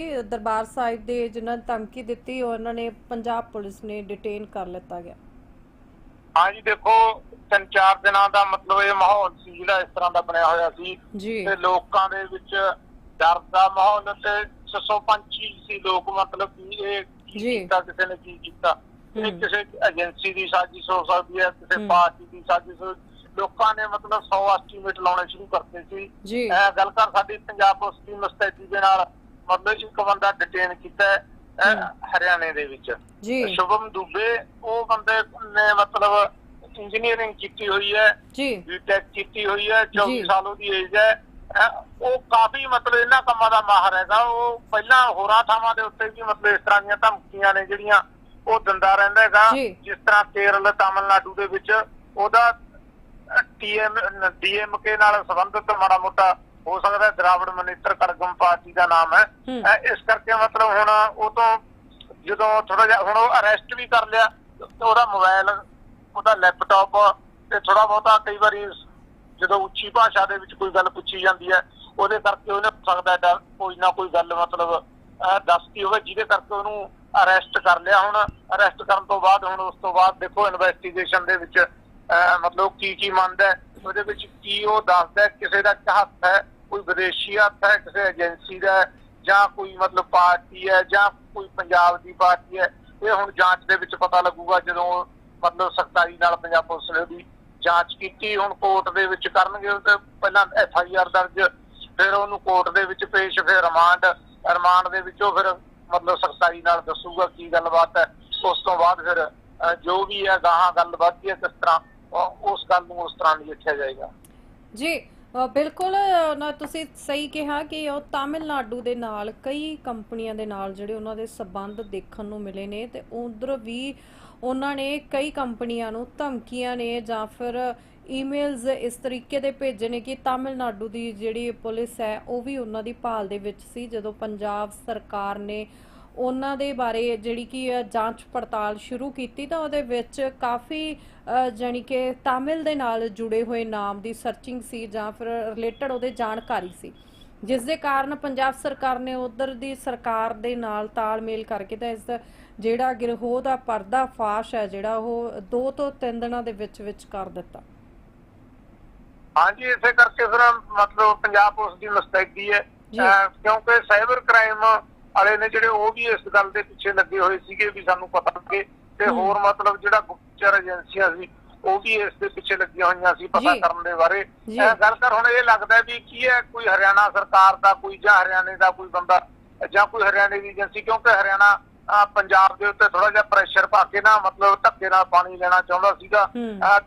ਦਰਬਾਰ ਸਾਹਿਬ ਦੇ ਜਿਨ੍ਹਾਂ ਨੇ ਧਮਕੀ ਦਿੱਤੀ ਉਹਨਾਂ ਨੇ ਪੰਜਾਬ ਪੁਲਿਸ ਨੇ ਡਿਟੇਨ ਕਰ ਲਿੱਤਾ ਗਿਆ ਹਾਂਜੀ ਦੇਖੋ ਤਿੰਨ ਚਾਰ ਦਿਨਾਂ ਦਾ ਮਤਲਬ ਇਹ ਮਾਹੌਲ ਸੀ ਜਿਹੜਾ ਇਸ ਤਰ੍ਹਾਂ ਦਾ ਬਣਿਆ ਹੋਇਆ ਸੀ ਤੇ ਲੋਕਾਂ ਦੇ ਵਿੱਚ ਡਰ ਦਾ ਮਾਹੌਲ ਤੇ ਸਸੋ ਪੰਛੀ ਸੀ ਲੋਕ ਮਤਲਬ ਕਿ ਇਹ। ਕੀਤਾ ਕਿਸੇ ਨੇ ਕੀ ਕੀਤਾ ਇਹ। ਕਿਸੇ ਏਜੰਸੀ ਦੀ ਸਾਜ਼ਿਸ਼ ਹੋ ਸਕਦੀ ਹੈ ਕਿਸੇ। ਪਾਰਟੀ ਦੀ ਸਾਜ਼ਿਸ਼ ਲੋਕਾਂ ਨੇ ਮਤਲਬ 100 ਐਸਟੀਮੇਟ ਲਾਉਣੇ ਸ਼ੁਰੂ ਕਰਤੇ ਸੀ ਇਹ ਗੱਲ ਕਰ ਸਾਡੀ ਪੰਜਾਬ ਪੁਲਿਸ ਦੀ ਮੁਸਤੈਦੀ ਦੇ ਨਾਲ ਮਤਲਬ ਇੱਕ ਬੰਦਾ ਡਿਟੇਨ ਕੀਤਾ। ਹਰਿਆਣੇ ਦੇ ਵਿੱਚ ਜੀ ਸ਼ੁਭਮ ਦੁਬੇ ਉਹ ਬੰਦੇ ਨੇ ਮਤਲਬ ਇੰਜੀਨੀਅਰਿੰਗ ਕੀਤੀ ਹੋਈ ਹੈ ਜੀ ਬੀਟੈਕ ਕੀਤੀ ਹੋਈ ਹੈ 24 ਜੀ। ਸਾਲ ਉਹਦੀ ਏਜ ਹੈ ਉਹ ਕਾਫੀ ਮਤਲਬ ਇਹਨਾਂ ਕੰਮਾਂ ਦਾ ਮਾਹਰ ਹੈਗਾ ਉਹ ਪਹਿਲਾਂ ਹੋਰਾਂ ਥਾਵਾਂ ਦੇ ਉੱਤੇ ਵੀ ਮਤਲਬ ਇਸ ਤਰ੍ਹਾਂ ਦੀਆਂ ਧਮਕੀਆਂ ਨੇ ਜਿਹੜੀਆਂ ਉਹ ਦਿੰਦਾ ਰਹਿੰਦਾ ਹੈਗਾ। ਜਿਸ ਤਰ੍ਹਾਂ ਕੇਰਲ ਤਾਮਿਲਨਾਡੂ ਦੇ ਵਿੱਚ ਉਹਦਾ ਟੀਐਮ ਡੀਐਮਕੇ ਨਾਲ ਸੰਬੰਧਿਤ ਮਾੜਾ ਮੋਟਾ ਹੋ ਸਕਦਾ ਦਰਾਵੜ ਮਨਿੱਤਰ ਕਰਗਮ ਪਾਰਟੀ ਦਾ ਨਾਮ ਹੈ। ਇਸ ਕਰਕੇ ਮਤਲਬ ਹੁਣ ਉਹ ਤੋਂ ਜਦੋਂ ਥੋੜਾ ਜਿਹਾ ਹੁਣ ਉਹ ਅਰੈਸਟ ਵੀ ਕਰ ਲਿਆ ਉਹਦਾ ਮੋਬਾਈਲ ਉਹਦਾ ਲੈਪਟਾਪ ਤੇ ਥੋੜਾ ਬਹੁਤਾ ਕਈ ਵਾਰੀ ਜਦੋਂ ਉੱਚੀ ਭਾਸ਼ਾ ਦੇ ਵਿੱਚ ਕੋਈ ਗੱਲ ਪੁੱਛੀ ਜਾਂਦੀ ਹੈ ਉਹਦੇ ਕਰਕੇ ਉਹਨੇ ਸਕਦਾ ਹੈ ਕੋਈ ਨਾ ਕੋਈ ਗੱਲ ਮਤਲਬ ਦੱਸਤੀ ਹੋਵੇ ਜਿਹਦੇ ਕਰਕੇ ਉਹਨੂੰ ਅਰੈਸਟ ਕਰ ਲਿਆ। ਹੁਣ ਅਰੈਸਟ ਕਰਨ ਤੋਂ ਬਾਅਦ ਹੁਣ ਉਸ ਤੋਂ ਬਾਅਦ ਦੇਖੋ ਇਨਵੈਸਟੀਗੇਸ਼ਨ ਦੇ ਵਿੱਚ ਮਤਲਬ ਕੀ ਕੀ ਮੰਨਦਾ ਉਹਦੇ ਵਿੱਚ ਕੀ ਉਹ ਦੱਸਦਾ ਕਿਸੇ ਦਾ ਹੱਥ ਹੈ ਕੋਈ ਵਿਦੇਸ਼ੀ ਹੱਥ ਹੈ ਕਿਸੇ ਏਜੰਸੀ ਦਾ ਜਾਂ ਕੋਈ ਮਤਲਬ ਪਾਰਟੀ ਹੈ, ਜਾਂ ਕੋਈ ਪੰਜਾਬ ਦੀ ਪਾਰਟੀ ਹੈ, ਇਹ ਹੁਣ ਜਾਂਚ ਦੇ ਵਿੱਚ ਪਤਾ ਲੱਗੂਗਾ ਜਦੋਂ ਮਤਲਬ ਸਖਤਾਈ ਨਾਲ ਪੰਜਾਬ ਪੁਲਿਸ ਨੇ ਉਹਦੀ ਜਾਂਚ ਕੀਤੀ, ਹੁਣ ਕੋਰਟ ਦੇ ਵਿੱਚ ਕਰਨਗੇ ਤੇ ਪਹਿਲਾਂ ਐਫ ਆਈ ਆਰ ਦਰਜ, ਫਿਰ ਉਹਨੂੰ ਕੋਰਟ ਦੇ ਵਿੱਚ ਪੇਸ਼, ਫਿਰ ਰਿਮਾਂਡ ਰਿਮਾਂਡ ਦੇ ਵਿੱਚੋਂ ਫਿਰ ਮਤਲਬ ਸਖਤਾਈ ਨਾਲ ਦੱਸੂਗਾ ਕੀ ਗੱਲਬਾਤ ਹੈ, ਉਸ ਤੋਂ ਬਾਅਦ ਫਿਰ ਜੋ ਵੀ ਹੈ, ਗਾਹਾਂ ਗੱਲ ਵੱਧਦੀ ਹੈ, ਕਿਸ ਤਰ੍ਹਾਂ ਉਸ ਗੱਲ ਨੂੰ ਉਸ ਤਰ੍ਹਾਂ ਲਿਖਿਆ ਜਾਏਗਾ। ਜੀ ਬਿਲਕੁਲ, ਨਾ ਤੁਸੀਂ ਸਹੀ ਕਿਹਾ ਕਿ ਉਹ ਤਾਮਿਲਨਾਡੂ ਦੇ ਨਾਲ, ਕਈ ਕੰਪਨੀਆਂ ਦੇ ਨਾਲ ਜਿਹੜੇ ਉਹਨਾਂ ਦੇ ਸਬੰਧ ਦੇਖਣ ਨੂੰ ਮਿਲੇ ਨੇ ਤੇ ਉਧਰ ਵੀ ਉਹਨਾਂ ਨੇ ਕਈ ਕੰਪਨੀਆਂ ਨੂੰ ਧਮਕੀਆਂ ਨੇ ਜਾਂ ਫਿਰ ਈਮੇਲਸ ਇਸ ਤਰੀਕੇ ਦੇ ਭੇਜੇ ਨੇ ਕਿ ਤਾਮਿਲਨਾਡੂ ਦੀ ਜਿਹੜੀ ਪੁਲਿਸ ਹੈ, ਉਹ ਵੀ ਉਹਨਾਂ ਦੀ ਭਾਲ ਦੇ ਵਿੱਚ ਸੀ ਜਦੋਂ ਪੰਜਾਬ ਸਰਕਾਰ ਨੇ ਉਹਨਾਂ ਦੇ ਬਾਰੇ ਜਿਹੜੀ ਕਿ ਜਾਂਚ ਪੜਤਾਲ ਸ਼ੁਰੂ ਕੀਤੀ ਤਾਂ ਉਹਦੇ ਵਿੱਚ ਕਾਫੀ ਜਾਣੀ ਕਿ ਤਾਮਿਲ ਦੇ ਨਾਲ ਜੁੜੇ ਹੋਏ ਨਾਮ ਦੀ ਸਰਚਿੰਗ ਸੀ ਜਾਂ ਫਿਰ ਰਿਲੇਟਡ ਉਹਦੇ ਜਾਣਕਾਰੀ ਸੀ। ਜਿਸ ਦੇ ਕਾਰਨ ਪੰਜਾਬ ਸਰਕਾਰ ਨੇ ਉਧਰ ਦੀ ਸਰਕਾਰ ਦੇ ਨਾਲ ਤਾਲਮੇਲ ਕਰਕੇ ਤਾਂ ਇਸ ਜਿਹੜਾ ਗਿਰੋਹ ਦਾ ਪਰਦਾ ਫਾਸ਼ ਹੈ ਜਿਹੜਾ ਉਹ 2 ਤੋਂ 3 ਦਿਨਾਂ ਦੇ ਵਿੱਚ ਵਿੱਚ ਕਰ ਦਿੱਤਾ। ਹਾਂਜੀ ਇਸੇ ਕਰਕੇ ਫਿਰ ਮਤਲਬ ਪੰਜਾਬ ਪੁਲਿਸ ਦੀ ਮੁਸਤੈਦੀ ਹੈ। ਕਿਉਂਕਿ ਸਾਈਬਰ ਕ੍ਰਾਈਮ ਵਾਲੇ ਨੇ ਜਿਹੜੇ ਉਹ ਵੀ ਇਸ ਗੱਲ ਦੇ ਪਿੱਛੇ ਲੱਗੇ ਹੋਏ ਸੀਗੇ ਵੀ ਸਾਨੂੰ ਪਤਾ ਲੱਗੇ। ਤੇ। ਹੋਰ ਮਤਲਬ ਜਿਹੜਾ ਗੁਪਤਚਰ ਏਜੰਸੀਆਂ ਸੀ ਉਹ ਵੀ ਇਸ ਦੇ ਪਿੱਛੇ ਲੱਗੀਆਂ ਹੋਈਆਂ ਸੀ ਪਤਾ। ਕਰਨ ਦੇ ਬਾਰੇ। ਇਹ ਗੱਲ ਕਰ ਹੁਣ ਇਹ ਲੱਗਦਾ ਵੀ ਕੀ ਹੈ ਕੋਈ ਹਰਿਆਣਾ ਸਰਕਾਰ ਦਾ ਕੋਈ ਜਾਂ ਹਰਿਆਣੇ ਦਾ ਕੋਈ ਬੰਦਾ ਜਾਂ ਕੋਈ ਹਰਿਆਣੇ ਦੀ ਏਜੰਸੀ ਕਿਉਂਕਿ ਹਰਿਆਣਾ ਪੰਜਾਬ ਦੇ ਉੱਤੇ ਥੋੜਾ ਜਿਹਾ ਪ੍ਰੈਸ਼ਰ ਪਾ ਕੇ ਨਾ ਮਤਲਬ ਧੱਕੇ ਨਾਲ ਪਾਣੀ ਲੈਣਾ ਚਾਹੁੰਦਾ ਸੀਗਾ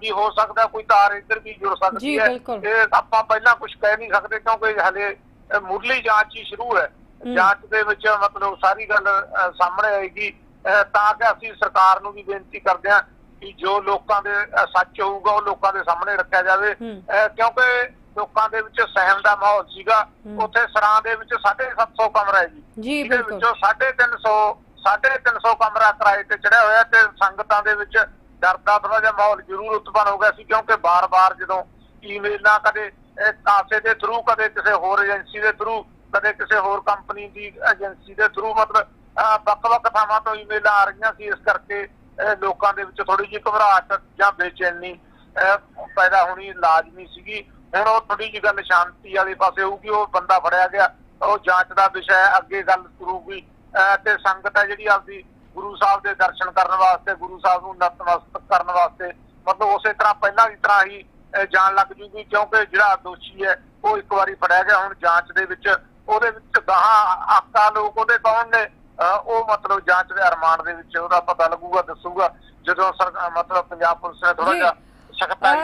ਵੀ ਹੋ ਸਕਦਾ ਕੋਈ ਤਾਰ ਇੱਧਰ ਵੀ ਜੁੜ ਸਕਦੀ ਹੈ। ਇਹ ਆਪਾਂ ਪਹਿਲਾਂ ਕੁਝ ਕਹਿ ਨਹੀਂ ਸਕਦੇ ਕਿਉਂਕਿ ਹਲੇ ਮੁੱਢਲੀ ਜਾਂਚ ਹੀ ਸ਼ੁਰੂ ਹੈ। ਜਾਂਚ ਦੇ ਵਿੱਚ ਮਤਲਬ ਸਾਰੀ ਗੱਲ ਸਾਹਮਣੇ ਆਏਗੀ ਤਾਂ ਕਿ ਅਸੀਂ ਸਰਕਾਰ ਨੂੰ ਵੀ ਬੇਨਤੀ ਕਰਦੇ ਹਾਂ ਕਿ ਜੋ ਲੋਕਾਂ ਦੇ ਸੱਚ ਹੋਊਗਾ ਉਹ ਲੋਕਾਂ ਦੇ ਸਾਹਮਣੇ ਰੱਖਿਆ ਜਾਵੇ। ਕਿਉਂਕਿ ਲੋਕਾਂ ਦੇ ਵਿੱਚ ਸਹਿਮ ਦਾ ਮਾਹੌਲ ਸੀਗਾ। ਉੱਥੇ ਸਰਾਂ ਦੇ ਵਿੱਚ 750 ਕਮਰਾ ਜੀ। ਜੀ ਬਿਲਕੁਲ। ਵਿੱਚੋਂ 350 350 ਕਮਰਾ ਕਿਰਾਏ ਤੇ ਚੜਿਆ ਹੋਇਆ ਤੇ ਸੰਗਤਾਂ ਦੇ ਵਿੱਚ ਡਰ ਦਾ ਥੋੜਾ ਜਿਹਾ ਮਾਹੌਲ ਜ਼ਰੂਰ ਉਤਪੰਨ ਹੋ ਗਿਆ ਸੀ ਕਿਉਂਕਿ ਬਾਰ-ਬਾਰ ਜਦੋਂ ਈਮੇਲਾਂ ਕਦੇ ਕਾਸੇ ਦੇ ਥਰੂ ਕਦੇ ਕਿਸੇ ਹੋਰ ਏਜੰਸੀ ਦੇ ਥਰੂ ਕਦੇ ਕਿਸੇ ਹੋਰ ਕੰਪਨੀ ਦੀ ਏਜੰਸੀ ਦੇ ਥਰੂ ਮਤਲਬ ਵੱਖ-ਵੱਖ ਥਾਵਾਂ ਤੋਂ ਈਮੇਲਾਂ ਆ ਰਹੀਆਂ ਸੀ, ਇਸ ਕਰਕੇ ਲੋਕਾਂ ਦੇ ਵਿੱਚ ਥੋੜੀ ਜਿਹੀ ਘਬਰਾਹਟ ਜਾਂ ਬੇਚੈਨੀ ਪੈਦਾ ਹੋਣੀ ਲਾਜ਼ਮੀ ਸੀਗੀ। ਹੁਣ ਉਹ ਥੋੜੀ ਜਿਹੀ ਗੱਲ ਸ਼ਾਂਤੀ ਵਾਲੇ ਪਾਸੇ ਹੋਊਗੀ, ਉਹ ਬੰਦਾ ਫੜਿਆ ਗਿਆ, ਉਹ ਜਾਂਚ ਦਾ ਵਿਸ਼ਾ ਹੈ, ਅੱਗੇ ਗੱਲ ਕਰੂਗੀ ਤੇ ਸੰਗਤ ਹੈ ਜਿਹੜੀ ਆਪਦੀ ਗੁਰੂ ਸਾਹਿਬ ਦੇ ਦਰਸ਼ਨ ਕਰਨ ਵਾਸਤੇ, ਗੁਰੂ ਸਾਹਿਬ ਨੂੰ ਨਤਮਸਤਕ ਕਰਨ ਵਾਸਤੇ, ਮਤਲਬ ਉਸੇ ਤਰ੍ਹਾਂ ਪਹਿਲਾਂ ਦੀ ਤਰ੍ਹਾਂ ਹੀ ਜਾਣ ਲੱਗ ਜੂਗੀ, ਕਿਉਂਕਿ ਜਿਹੜਾ ਦੋਸ਼ੀ ਹੈ, ਉਹ ਇੱਕ ਵਾਰੀ ਫੜਿਆ ਗਿਆ, ਹੁਣ ਜਾਂਚ ਦੇ ਵਿੱਚ ਉਹਦੇ ਵਿੱਚ ਗਾਹਾਂ ਆਕਾ ਲੋਕ ਉਹਦੇ ਕੌਣ ਨੇ? ਉਹ ਮਤਲਬ ਜਾਂਚ ਦੇ ਅਰਮਾਨ ਦੇ ਵਿੱਚ ਉਹਦਾ ਪਤਾ ਲੱਗੂਗਾ ਦੱਸੂਗਾ ਜਦੋਂ ਮਤਲਬ ਪੰਜਾਬ ਪੁਲਿਸ ਨੇ ਥੋੜਾ। ਜਿਹਾ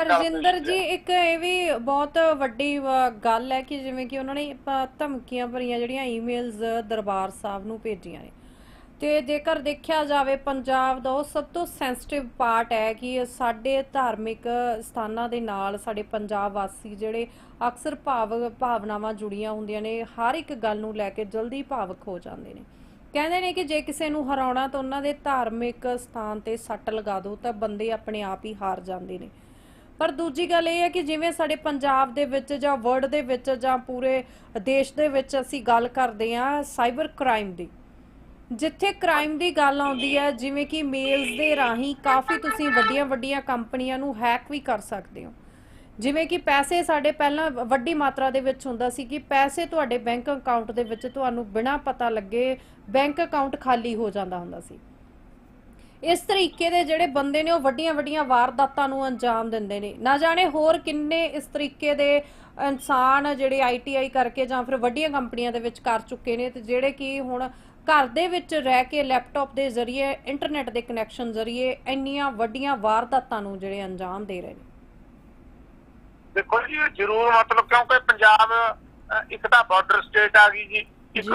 ਰਜਿੰਦਰ ਜੀ। ਇੱਕ ਇਹ ਵੀ ਬਹੁਤ ਵੱਡੀ ਗੱਲ ਹੈ ਕਿ ਜਿਵੇਂ ਕਿ ਉਹਨਾਂ ਨੇ ਧਮਕੀਆਂ ਭਰੀਆਂ ਜਿਹੜੀਆਂ ਈਮੇਲਸ ਦਰਬਾਰ ਸਾਹਿਬ ਨੂੰ ਭੇਜੀਆਂ ਨੇ ਤੇ ਜੇਕਰ ਦੇਖਿਆ ਜਾਵੇ ਪੰਜਾਬ ਦਾ ਉਹ ਸਭ ਤੋਂ ਸੈਂਸਿਟਿਵ ਪਾਰਟ ਹੈ ਕਿ ਸਾਡੇ ਧਾਰਮਿਕ ਸਥਾਨਾਂ ਦੇ ਨਾਲ ਸਾਡੇ ਪੰਜਾਬ ਵਾਸੀ ਜਿਹੜੇ ਅਕਸਰ ਭਾਵ ਭਾਵਨਾਵਾਂ ਜੁੜੀਆਂ ਹੁੰਦੀਆਂ ਨੇ ਹਰ ਇੱਕ ਗੱਲ ਨੂੰ ਲੈ ਕੇ ਜਲਦੀ ਭਾਵਕ ਹੋ ਜਾਂਦੇ ਨੇ ਕਹਿੰਦੇ ਨੇ ਕਿ ਜੇ ਕਿਸੇ ਨੂੰ ਹਰਾਉਣਾ ਤਾਂ ਉਹਨਾਂ ਦੇ ਧਾਰਮਿਕ ਸਥਾਨ ਤੇ ਸੱਟ ਲਗਾ ਦਿਓ, ਤਾਂ ਬੰਦੇ ਆਪਣੇ ਆਪ ਹੀ ਹਾਰ ਜਾਂਦੇ ਨੇ। ਪਰ ਦੂਜੀ ਗੱਲ ਇਹ ਹੈ ਕਿ ਜਿਵੇਂ ਸਾਡੇ ਪੰਜਾਬ ਦੇ ਵਿੱਚ ਜਾਂ ਵਰਲਡ ਦੇ ਵਿੱਚ ਜਾਂ ਪੂਰੇ ਦੇਸ਼ ਦੇ ਵਿੱਚ ਅਸੀਂ ਗੱਲ ਕਰਦੇ ਹਾਂ ਸਾਈਬਰ ਕ੍ਰਾਈਮ ਦੀ, ਜਿੱਥੇ ਕ੍ਰਾਈਮ ਦੀ ਗੱਲ ਆਉਂਦੀ ਹੈ, ਜਿਵੇਂ ਕਿ ਮੇਲਸ ਦੇ ਰਾਹੀਂ ਕਾਫੀ ਤੁਸੀਂ ਵੱਡੀਆਂ ਵੱਡੀਆਂ ਕੰਪਨੀਆਂ ਨੂੰ ਹੈਕ ਵੀ ਕਰ ਸਕਦੇ ਹੋ। ਜਿਵੇਂ ਕਿ ਪੈਸੇ ਸਾਡੇ ਪਹਿਲਾਂ ਵੱਡੀ ਮਾਤਰਾ ਦੇ ਵਿੱਚ ਹੁੰਦਾ ਸੀ ਕਿ ਪੈਸੇ ਤੁਹਾਡੇ ਬੈਂਕ ਅਕਾਊਂਟ ਦੇ ਵਿੱਚ ਤੁਹਾਨੂੰ ਬਿਨਾਂ ਪਤਾ ਲੱਗੇ ਬੈਂਕ ਅਕਾਊਂਟ ਖਾਲੀ ਹੋ ਜਾਂਦਾ ਹੁੰਦਾ ਸੀ। ਇਸ ਤਰੀਕੇ ਦੇ ਜਿਹੜੇ ਬੰਦੇ ਨੇ ਉਹ ਵੱਡੀਆਂ ਵੱਡੀਆਂ ਵਾਰਦਾਤਾਂ ਨੂੰ ਅੰਜਾਮ ਦਿੰਦੇ ਨੇ। ਨਾ ਜਾਣੇ ਹੋਰ ਕਿੰਨੇ ਇਸ ਤਰੀਕੇ ਦੇ ਇਨਸਾਨ ਜਿਹੜੇ ਆਈਟੀਆਈ ਕਰਕੇ ਜਾਂ ਫਿਰ ਵੱਡੀਆਂ ਕੰਪਨੀਆਂ ਦੇ ਵਿੱਚ ਕਰ ਚੁੱਕੇ ਨੇ ਤੇ ਜਿਹੜੇ ਕਿ ਹੁਣ ਘਰ ਦੇ ਵਿੱਚ ਰਹਿ ਕੇ ਲੈਪਟਾਪ ਦੇ ਜ਼ਰੀਏ, ਇੰਟਰਨੈਟ ਦੇ ਕਨੈਕਸ਼ਨ ਜ਼ਰੀਏ ਇੰਨੀਆਂ ਵੱਡੀਆਂ ਵਾਰਦਾਤਾਂ ਨੂੰ ਜਿਹੜੇ ਅੰਜਾਮ ਦੇ ਰਹੇ ਨੇ। ਦੇਖੋ ਜੀ ਜ਼ਰੂਰ ਮਤਲਬ ਕਿਉਂਕਿ ਪੰਜਾਬ ਇੱਕ ਤਾਂ ਬਾਰਡਰ ਸਟੇਟ ਆ ਗਈ ਜੀ ਇੱਕ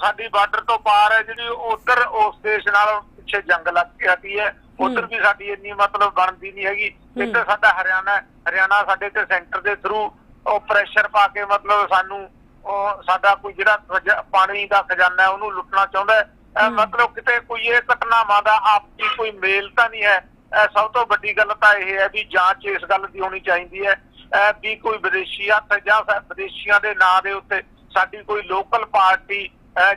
ਸਾਡੀ ਬਾਰਡਰ ਤੋਂ ਪਾਰ ਹੈ ਜਿਹੜੀ ਉਧਰ ਉਸ ਦੇਸ਼ ਨਾਲ ਪਿੱਛੇ ਜੰਗ ਲੱਗ ਕੇ ਆਤੀ ਹੈ। ਉਧਰ ਵੀ ਸਾਡੀ ਇੰਨੀ ਮਤਲਬ ਬਣਦੀ ਨਹੀਂ ਹੈਗੀ। ਇੱਧਰ ਸਾਡਾ ਹਰਿਆਣਾ। ਹਰਿਆਣਾ ਸਾਡੇ ਤੇ ਸੈਂਟਰ ਦੇ ਥਰੂ ਉਹ ਪ੍ਰੈਸ਼ਰ ਪਾ ਕੇ ਮਤਲਬ ਸਾਨੂੰ ਉਹ ਸਾਡਾ ਕੋਈ ਜਿਹੜਾ ਪਾਣੀ ਦਾ ਖਜ਼ਾਨਾ ਹੈ ਉਹਨੂੰ ਲੁੱਟਣਾ ਚਾਹੁੰਦਾ ਮਤਲਬ ਕਿਤੇ ਕੋਈ ਇਹ ਘਟਨਾਵਾਂ ਦਾ ਆਪਸੀ ਕੋਈ ਮੇਲ ਤਾਂ ਨਹੀਂ ਹੈ। ਸਭ ਤੋਂ ਵੱਡੀ ਗੱਲ ਤਾਂ ਇਹ ਹੈ ਵੀ ਜਾਂਚ ਇਸ ਗੱਲ ਦੀ ਹੋਣੀ ਚਾਹੀਦੀ ਹੈ ਵੀ ਕੋਈ ਵਿਦੇਸ਼ੀ ਹੱਥ ਜਾਂ ਫਿਰ ਵਿਦੇਸ਼ੀਆਂ ਦੇ ਨਾਂ ਦੇ ਉੱਤੇ ਸਾਡੀ ਕੋਈ ਲੋਕਲ ਪਾਰਟੀ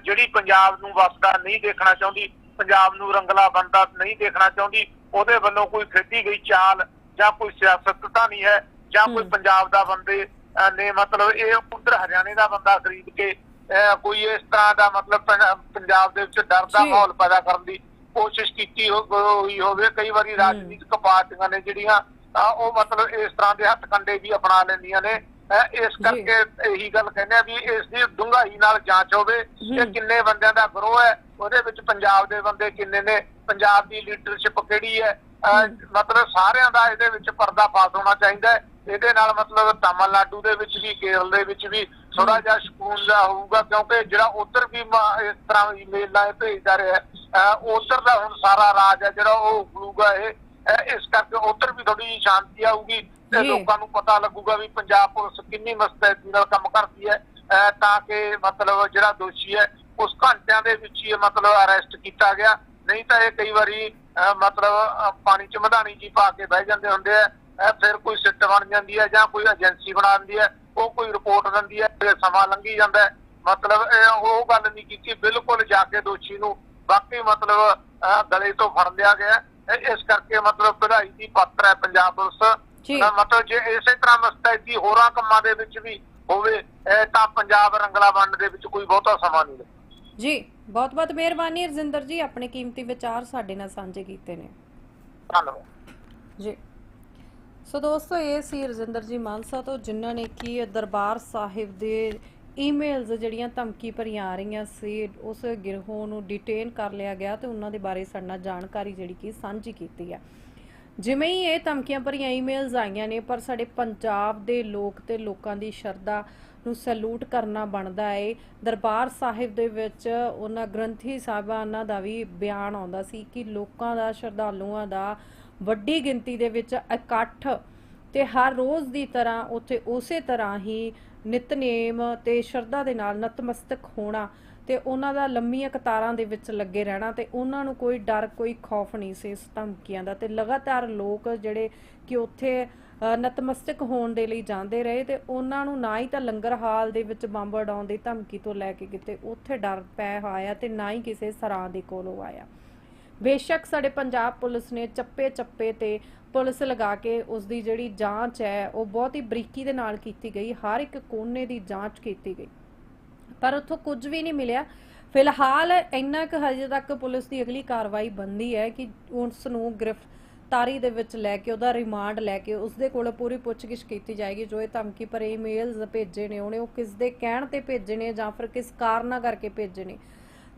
ਜਿਹੜੀ ਪੰਜਾਬ ਨੂੰ ਵਸਦਾ ਨਹੀਂ ਦੇਖਣਾ ਚਾਹੁੰਦੀ ਪੰਜਾਬ ਨੂੰ ਰੰਗਲਾ ਬੰਦਾ ਨਹੀਂ ਦੇਖਣਾ ਚਾਹੁੰਦੀ ਉਹਦੇ ਵੱਲੋਂ ਕੋਈ ਖੇਡੀ ਗਈ ਚਾਲ ਜਾਂ ਕੋਈ ਸਿਆਸਤ ਤਾਂ ਨਹੀਂ ਹੈ ਜਾਂ ਕੋਈ। ਪੰਜਾਬ ਦਾ ਬੰਦੇ ਨੇ ਮਤਲਬ ਇਹ ਉਧਰ ਹਰਿਆਣੇ ਦਾ ਬੰਦਾ ਖਰੀਦ ਕੇ ਕੋਈ ਇਸ ਤਰ੍ਹਾਂ ਦਾ ਮਤਲਬ ਪੰਜ- ਪੰਜਾਬ ਦੇ ਵਿੱਚ ਡਰ ਦਾ। ਮਾਹੌਲ ਪੈਦਾ ਕਰਨ ਦੀ ਕੋਸ਼ਿਸ਼ ਕੀਤੀ ਹੋਈ ਹੋਵੇ ਕਈ ਵਾਰੀ ਰਾਜਨੀਤਿਕ ਪਾਰਟੀਆਂ ਨੇ ਜਿਹੜੀਆਂ ਅਹ ਉਹ ਮਤਲਬ ਇਸ ਤਰ੍ਹਾਂ ਦੇ ਹੱਥ ਕੰਡੇ ਵੀ ਅਪਣਾ ਲੈਂਦੀਆਂ ਨੇ ਇਸ। ਕਰਕੇ ਇਹੀ ਗੱਲ ਕਹਿੰਦੇ ਆ ਵੀ ਇਸ ਦੀ ਡੂੰਘਾਈ ਨਾਲ ਜਾਂਚ ਹੋਵੇ ਕਿ। ਕਿੰਨੇ ਬੰਦਿਆਂ ਦਾ ਗਰੋਹ ਹੈ ਉਹਦੇ ਵਿੱਚ ਪੰਜਾਬ ਦੇ ਬੰਦੇ ਕਿੰਨੇ ਨੇ ਪੰਜਾਬ ਦੀ ਲੀਡਰਸ਼ਿਪ ਕਿਹੜੀ ਹੈ। ਮਤਲਬ ਸਾਰਿਆਂ ਦਾ ਇਹਦੇ ਵਿੱਚ ਪਰਦਾ ਪਾਸ ਹੋਣਾ ਚਾਹੀਦਾ ਹੈ ਇਹਦੇ ਨਾਲ ਮਤਲਬ ਤਾਮਿਲਨਾਡੂ ਦੇ ਵਿੱਚ ਵੀ ਕੇਰਲ ਦੇ ਵਿੱਚ ਵੀ ਥੋੜਾ ਜਿਹਾ ਸਕੂਨ ਦਾ ਹੋਊਗਾ ਕਿਉਂਕਿ ਜਿਹੜਾ ਉਧਰ ਵੀ ਇਸ ਤਰ੍ਹਾਂ ਈਮੇਲਾਂ ਇਹ ਭੇਜਦਾ ਰਿਹਾ ਉਧਰ ਦਾ ਹੁਣ ਸਾਰਾ ਰਾਜ ਹੈ ਜਿਹੜਾ ਉਹ ਉਗਲੂਗਾ ਇਹ ਅਹ ਇਸ ਕਰਕੇ ਉਧਰ ਵੀ ਥੋੜੀ ਸ਼ਾਂਤੀ ਆਊਗੀ ਤੇ ਜੀ। ਲੋਕਾਂ ਨੂੰ ਪਤਾ ਲੱਗੂਗਾ ਵੀ ਪੰਜਾਬ ਪੁਲਿਸ ਕਿੰਨੀ ਮਸਤੈਦੀ ਨਾਲ ਕੰਮ ਕਰਦੀ ਹੈ ਅਹ ਤਾਂ ਕਿ ਮਤਲਬ ਜਿਹੜਾ ਦੋਸ਼ੀ ਹੈ ਉਸ ਘੰਟਿਆਂ ਦੇ ਵਿੱਚ ਹੀ ਇਹ ਮਤਲਬ ਅਰੈਸਟ ਕੀਤਾ ਗਿਆ ਨਹੀਂ ਤਾਂ ਇਹ ਕਈ ਵਾਰੀ ਅਹ ਮਤਲਬ ਅਹ ਪਾਣੀ ਚ ਮਧਾਣੀ ਜੀ ਪਾ ਕੇ ਬਹਿ ਜਾਂਦੇ ਹੁੰਦੇ ਆ ਅਹ ਫਿਰ ਕੋਈ ਸਿੱਟ ਬਣ ਜਾਂਦੀ ਹੈ ਜਾਂ ਕੋਈ ਏਜੰਸੀ ਬਣਾ ਦਿੰਦੀ ਹੈ ਉਹ ਕੋਈ ਰਿਪੋਰਟ ਦਿੰਦੀ ਹੈ ਫਿਰ ਸਮਾਂ ਲੰਘੀ ਜਾਂਦਾ ਹੈ ਮਤਲਬ ਇਹ ਉਹ ਗੱਲ ਨਹੀਂ ਕੀਤੀ ਬਿਲਕੁਲ ਜਾ ਕੇ ਦੋਸ਼ੀ ਨੂੰ ਬਾਕੀ ਮਤਲਬ ਅਹ ਗਲੇ ਤੋਂ ਫੜ ਲਿਆ ਗਿਆ ਹੈ। ਇਹ- ਇਸ ਕਰਕੇ ਮਤਲਬ ਵਧਾਈ ਦੀ ਪਾਤਰ ਹੈ ਪੰਜਾਬ ਪੁਲਿਸ। ਤਾਂ ਮਤਲਬ ਜੇ ਇਸੇ ਤਰ੍ਹਾਂ ਮਸਤੈਦੀ ਹੋਰਾਂ ਕੰਮਾਂ ਦੇ ਵਿੱਚ ਵੀ ਹੋਵੇ ਇਹ ਤਾਂ ਪੰਜਾਬ ਰੰਗਲਾ ਬਣਨ ਦੇ ਵਿੱਚ ਕੋਈ ਬਹੁਤਾ ਸਮਾਂ ਨਹੀਂ ਲੱਗਦਾ। ਜੀ ਬਹੁਤ ਬਹੁਤ ਮਿਹਰਬਾਨੀ ਰਜਿੰਦਰ ਜੀ ਆਪਣੇ ਕੀਮਤੀ ਵਿਚਾਰ ਸਾਡੇ ਨਾਲ ਸਾਂਝੇ ਕੀਤੇ ਨੇ। ਧੰਨਵਾਦ। ਜੀ। ਸੋ ਦੋਸਤੋ ਇਹ ਸੀ ਰਜਿੰਦਰ ਜੀ ਮਾਨਸਾ ਤੋਂ ਜਿਨ੍ਹਾਂ ਨੇ ਕੀ ਦਰਬਾਰ ਸਾਹਿਬ ਦੇ ਈਮੇਲਸ ਜਿਹੜੀਆਂ ਧਮਕੀ ਭਰੀਆਂ ਆ ਰਹੀਆਂ ਸੀ, ਉਸ ਗਿਰੋਹ ਨੂੰ ਡਿਟੇਨ ਕਰ ਲਿਆ ਗਿਆ ਤੇ ਉਹਨਾਂ ਦੇ ਬਾਰੇ ਸਾਡੇ ਨਾਲ ਜਾਣਕਾਰੀ ਜਿਹੜੀ ਕਿ ਸਾਂਝੀ ਕੀਤੀ ਹੈ। ਜਿਵੇਂ ਹੀ ਇਹ ਧਮਕੀਆਂ ਭਰੀਆਂ ਈਮੇਲਸ ਆਈਆਂ ਨੇ, ਪਰ ਸਾਡੇ ਪੰਜਾਬ ਦੇ ਲੋਕ ਤੇ ਲੋਕਾਂ ਦੀ ਸ਼ਰਧਾ ਨੂੰ ਸੈਲੂਟ ਕਰਨਾ ਬਣਦਾ ਏ। ਦਰਬਾਰ ਸਾਹਿਬ ਦੇ ਵਿੱਚ ਉਹਨਾਂ ਗ੍ਰੰਥੀ ਸਾਹਿਬਾਨਾਂ ਦਾ ਵੀ ਬਿਆਨ ਆਉਂਦਾ ਸੀ ਕਿ ਲੋਕਾਂ ਦਾ ਸ਼ਰਧਾਲੂਆਂ ਦਾ ਵੱਡੀ ਗਿਣਤੀ ਦੇ ਵਿੱਚ ਇਕੱਠ ਤੇ ਹਰ ਰੋਜ਼ ਦੀ ਤਰ੍ਹਾਂ ਉੱਥੇ ਉਸੇ ਤਰ੍ਹਾਂ ਹੀ ਨਿਤਨੇਮ ਤੇ ਸ਼ਰਧਾ ਦੇ ਨਾਲ ਨਤਮਸਤਕ ਹੋਣਾ ਤੇ ਉਹਨਾਂ ਦਾ ਲੰਮੀਆਂ ਕਤਾਰਾਂ ਦੇ ਵਿੱਚ ਲੱਗੇ ਰਹਿਣਾ ਤੇ ਉਹਨਾਂ ਨੂੰ ਕੋਈ ਡਰ, ਕੋਈ ਖੌਫ ਨਹੀਂ ਸੀ ਇਸ ਧਮਕੀਆਂ ਦਾ ਤੇ ਲਗਾਤਾਰ ਲੋਕ ਜਿਹੜੇ ਕਿ ਉੱਥੇ ਨਤਮਸਤਕ ਹੋਣ ਦੇ ਲਈ ਜਾਂਦੇ ਰਹੇ ਤੇ ਉਹਨਾਂ ਨੂੰ ਨਾ ਹੀ ਤਾਂ ਲੰਗਰ ਹਾਲ ਦੇ ਵਿੱਚ ਬੰਬ ਉਡਾਉਣ ਦੀ ਧਮਕੀ ਤੋਂ ਲੈ ਕੇ ਕਿਤੇ ਉੱਥੇ ਡਰ ਪੈ ਆਇਆ ਤੇ ਨਾ ਹੀ ਕਿਸੇ ਸਰਾਂ ਦੇ ਕੋਲੋਂ ਆਇਆ। ਬੇਸ਼ੱਕ ਸਾਡੇ ਪੰਜਾਬ ਪੁਲਿਸ ਨੇ ਚੱਪੇ ਚੱਪੇ ਤੇ ਪੁਲਿਸ ਲਗਾ ਕੇ ਉਸ ਦੀ ਜਿਹੜੀ ਜਾਂਚ ਹੈ, ਉਹ ਬਹੁਤ ਹੀ ਬਰੀਕੀ ਦੇ ਨਾਲ ਕੀਤੀ ਗਈ, ਹਰ ਇੱਕ ਕੋਨੇ ਦੀ ਜਾਂਚ ਕੀਤੀ ਗਈ। ਪਰ ਉੱਥੋਂ ਕੁਝ ਵੀ ਨਹੀਂ ਮਿਲਿਆ। ਫਿਲਹਾਲ ਇੰਨਾ ਕੁ ਹਜੇ ਤੱਕ ਪੁਲਿਸ ਦੀ ਅਗਲੀ ਕਾਰਵਾਈ ਬੰਦੀ ਹੈ ਕਿ ਉਸ ਨੂੰ ਗ੍ਰਿਫਤਾਰੀ ਦੇ ਵਿੱਚ ਲੈ ਕੇ, ਉਹਦਾ ਰਿਮਾਂਡ ਲੈ ਕੇ ਉਸ ਦੇ ਕੋਲ ਪੂਰੀ ਪੁੱਛਗਿੱਛ ਕੀਤੀ ਜਾਏਗੀ। ਜੋ ਇਹ ਧਮਕੀ ਭਰੇ ਈਮੇਲਸ ਭੇਜੇ ਨੇ, ਉਹਨੇ ਉਹ ਕਿਸ ਦੇ ਕਹਿਣ ਤੇ ਭੇਜੇ ਨੇ ਜਾਂ ਫਿਰ ਕਿਸ ਕਾਰਨਾਂ ਕਰਕੇ ਭੇਜੇ ਨੇ?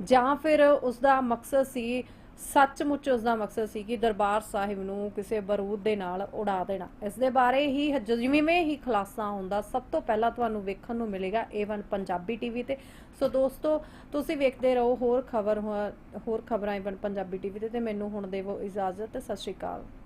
ਜਾਂ ਫਿਰ ਉਸ ਦਾ ਮਕਸਦ ਸੀ ਸੱਚਮੁੱਚ ਉਸ ਦਾ ਮਕਸਦ ਸੀ ਕਿ ਦਰਬਾਰ ਸਾਹਿਬ ਨੂੰ ਕਿਸੇ ਬਰੂਦ ਦੇ ਨਾਲ ਉਡਾ ਦੇਣਾ। ਇਸ ਦੇ ਬਾਰੇ ਹੀ ਜਿਵੇਂ ਹੀ ਖੁਲਾਸਾ ਹੁੰਦਾ, ਸਭ ਤੋਂ ਪਹਿਲਾਂ ਤੁਹਾਨੂੰ ਵੇਖਣ ਨੂੰ ਮਿਲੇਗਾ A1 ਪੰਜਾਬੀ ਟੀਵੀ ਤੇ। ਸੋ ਦੋਸਤੋ, ਤੁਸੀਂ ਵੇਖਦੇ ਰਹੋ ਹੋਰ ਖਬਰ, ਹੋਰ ਖਬਰਾਂ A1 ਪੰਜਾਬੀ ਟੀਵੀ ਤੇ ਤੇ ਮੈਨੂੰ ਹੁਣ ਦੇਵੋ ਇਜਾਜ਼ਤ। ਸਤਿ ਸ਼੍ਰੀ ਅਕਾਲ।